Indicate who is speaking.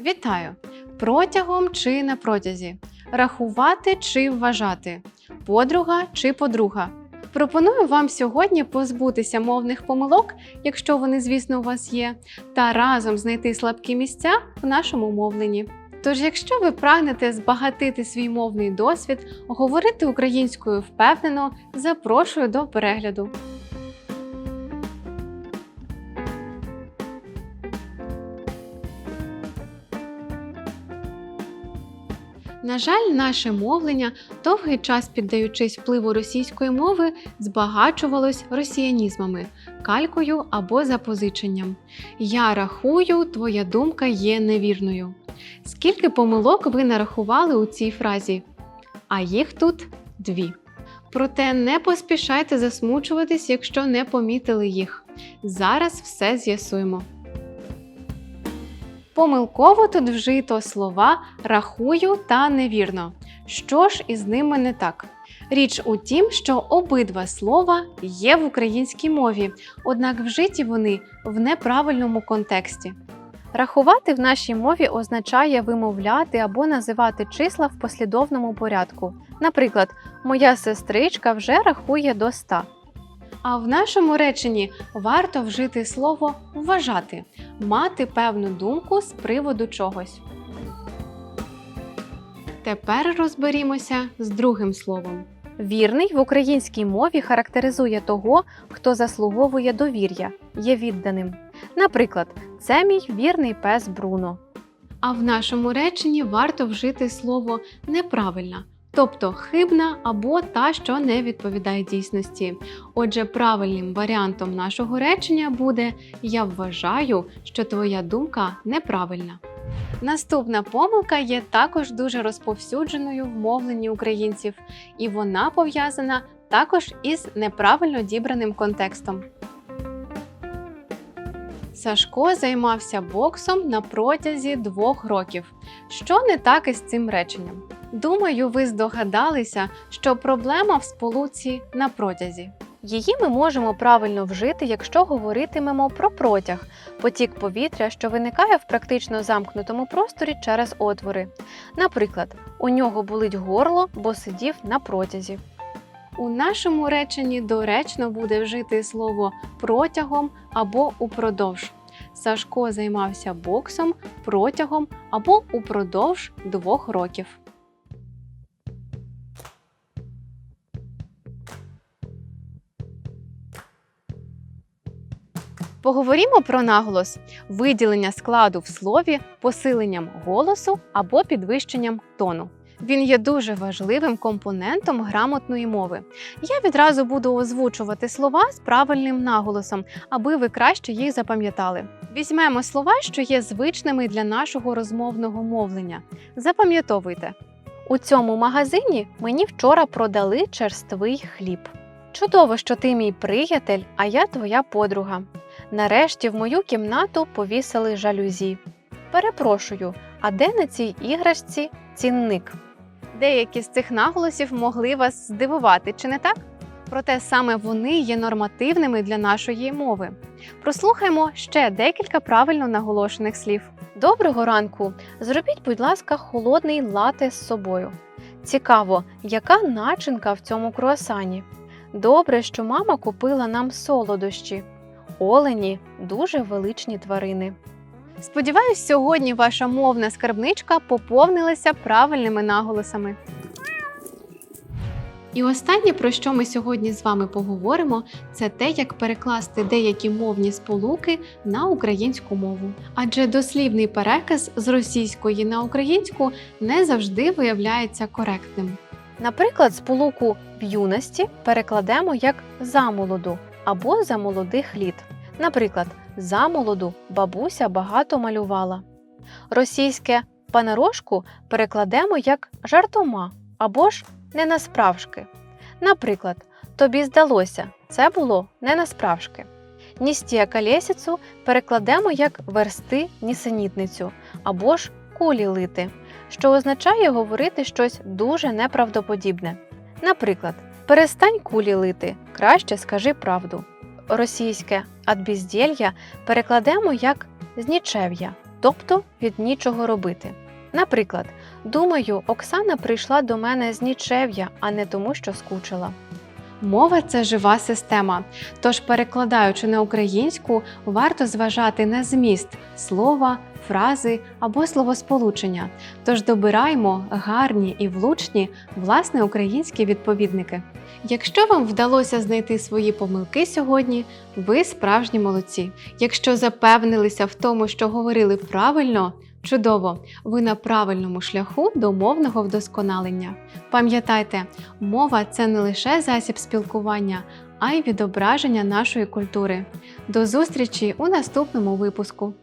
Speaker 1: Вітаю! Протягом чи на протязі? Рахувати чи вважати? Подруга чи подруга? Пропоную вам сьогодні позбутися мовних помилок, якщо вони, звісно, у вас є, та разом знайти слабкі місця в нашому мовленні. Тож, якщо ви прагнете збагатити свій мовний досвід, говорити українською впевнено, запрошую до перегляду. На жаль, наше мовлення, довгий час піддаючись впливу російської мови, збагачувалось росіянізмами, калькою або запозиченням. Я рахую, твоя думка є невірною. Скільки помилок ви нарахували у цій фразі? А їх тут дві. Проте не поспішайте засмучуватись, якщо не помітили їх. Зараз все з'ясуємо. Помилково тут вжито слова рахую та невірно. Що ж із ними не так? Річ у тім, що обидва слова є в українській мові, однак вжиті вони в неправильному контексті. Рахувати в нашій мові означає вимовляти або називати числа в послідовному порядку. Наприклад, моя сестричка вже рахує до 100. А в нашому реченні варто вжити слово вважати, мати певну думку з приводу чогось. Тепер розберімося з другим словом. Вірний в українській мові характеризує того, хто заслуговує довір'я, є відданим. Наприклад, це мій вірний пес Бруно. А в нашому реченні варто вжити слово неправильна, тобто хибна або та, що не відповідає дійсності. Отже, правильним варіантом нашого речення буде Я вважаю, що твоя думка неправильна. Наступна помилка є також дуже розповсюдженою в мовленні українців, і вона пов'язана також із неправильно дібраним контекстом. Сашко займався боксом на протязі двох років. Що не так із цим реченням? Думаю, ви здогадалися, що проблема в сполуці на протязі. Її ми можемо правильно вжити, якщо говоритимемо про протяг, потік повітря, що виникає в практично замкнутому просторі через отвори. Наприклад, у нього болить горло, бо сидів на протязі. У нашому реченні доречно буде вжити слово протягом або упродовж. Сашко займався боксом протягом або упродовж двох років. Поговоримо про наголос, виділення складу в слові посиленням голосу або підвищенням тону. Він є дуже важливим компонентом грамотної мови. Я відразу буду озвучувати слова з правильним наголосом, аби ви краще їх запам'ятали. Візьмемо слова, що є звичними для нашого розмовного мовлення. Запам'ятовуйте. У цьому магазині мені вчора продали черствий хліб. Чудово, що ти мій приятель, а я твоя подруга. Нарешті в мою кімнату повісили жалюзі. Перепрошую, а де на цій іграшці цінник? Деякі з цих наголосів могли вас здивувати, чи не так? Проте саме вони є нормативними для нашої мови. Прослухаймо ще декілька правильно наголошених слів. Доброго ранку! Зробіть, будь ласка, холодний лате з собою. Цікаво, яка начинка в цьому круасані? Добре, що мама купила нам солодощі. Олені дуже величні тварини. Сподіваюсь, сьогодні ваша мовна скарбничка поповнилася правильними наголосами. І останнє, про що ми сьогодні з вами поговоримо, це те, як перекласти деякі мовні сполуки на українську мову. Адже дослівний переказ з російської на українську не завжди виявляється коректним. Наприклад, сполуку в юності перекладемо як замолоду або за молодих літ. Наприклад, замолоду бабуся багато малювала. Російське панарожку перекладемо як жартома або ж не насправжки. Наприклад, тобі здалося, це було не насправжки. Ністія калєсіцу перекладемо як версти нісенітницю або ж кулі лити, що означає говорити щось дуже неправдоподібне. Наприклад, перестань кулі лити, краще скажи правду. Російське адбіздєлья перекладемо як знічев'я, тобто від нічого робити. Наприклад, думаю, Оксана прийшла до мене з нічев'я, а не тому, що скучила. Мова це жива система, тож, перекладаючи на українську, варто зважати на зміст слова, фрази або словосполучення. Тож добираємо гарні і влучні власне українські відповідники. Якщо вам вдалося знайти свої помилки сьогодні, ви справжні молодці. Якщо запевнилися в тому, що говорили правильно, чудово, ви на правильному шляху до мовного вдосконалення. Пам'ятайте, мова це не лише засіб спілкування, а й відображення нашої культури. До зустрічі у наступному випуску.